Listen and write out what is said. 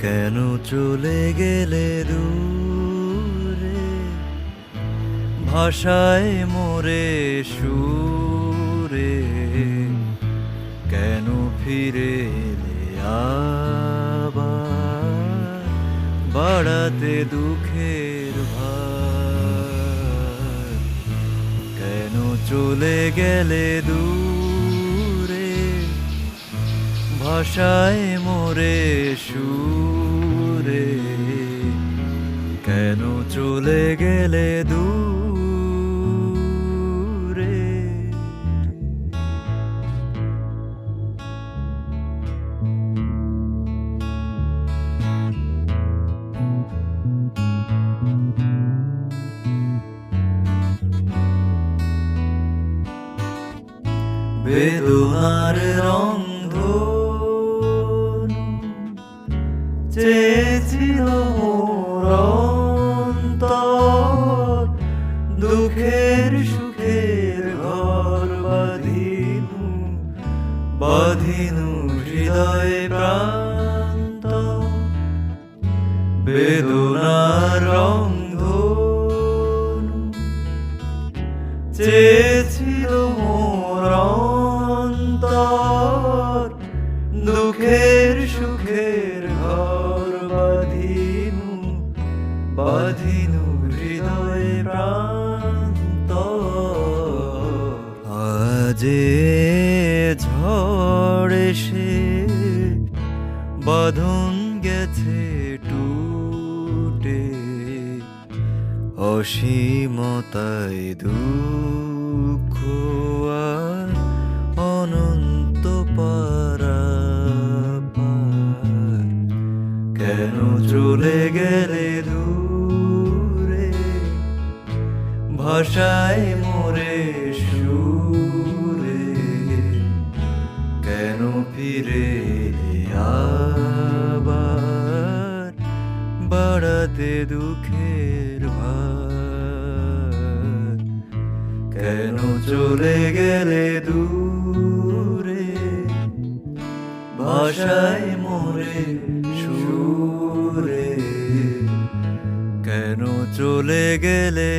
কেন চলে গেলে দূরে? ভাষায় মোরে সুরে। কেন ফিরে এলে আবার বাড়াতে দুঃখের ভার? কেন চলে গেলে দূরে? ভাষায় মোরে সুরে কেন চলে গেলে দূরে? বেদনার রং চেয়েছিল অন্তর। দুঃখের সুখের ঘর বাঁধিনু বাঁধিনু হৃদয়ে প্রান্ত। বেদনার রং চেয়েছিল মোর দুঃখের বাঁধিনু হৃদয়ে প্রান্ত। আজে ঝড় এসে বাঁধন গেছে টুটে। অসীমতায় দুঃখ আর অনন্ত পারাপার। কেন চলে গেলে ভাষায় মোরে সুরে, কেন ফিরে আবার বাড়াতে দুঃখের ভার? কেন চলে গেলে দূরে ভাষায় মোরে সুরে? কেন চলে গেলে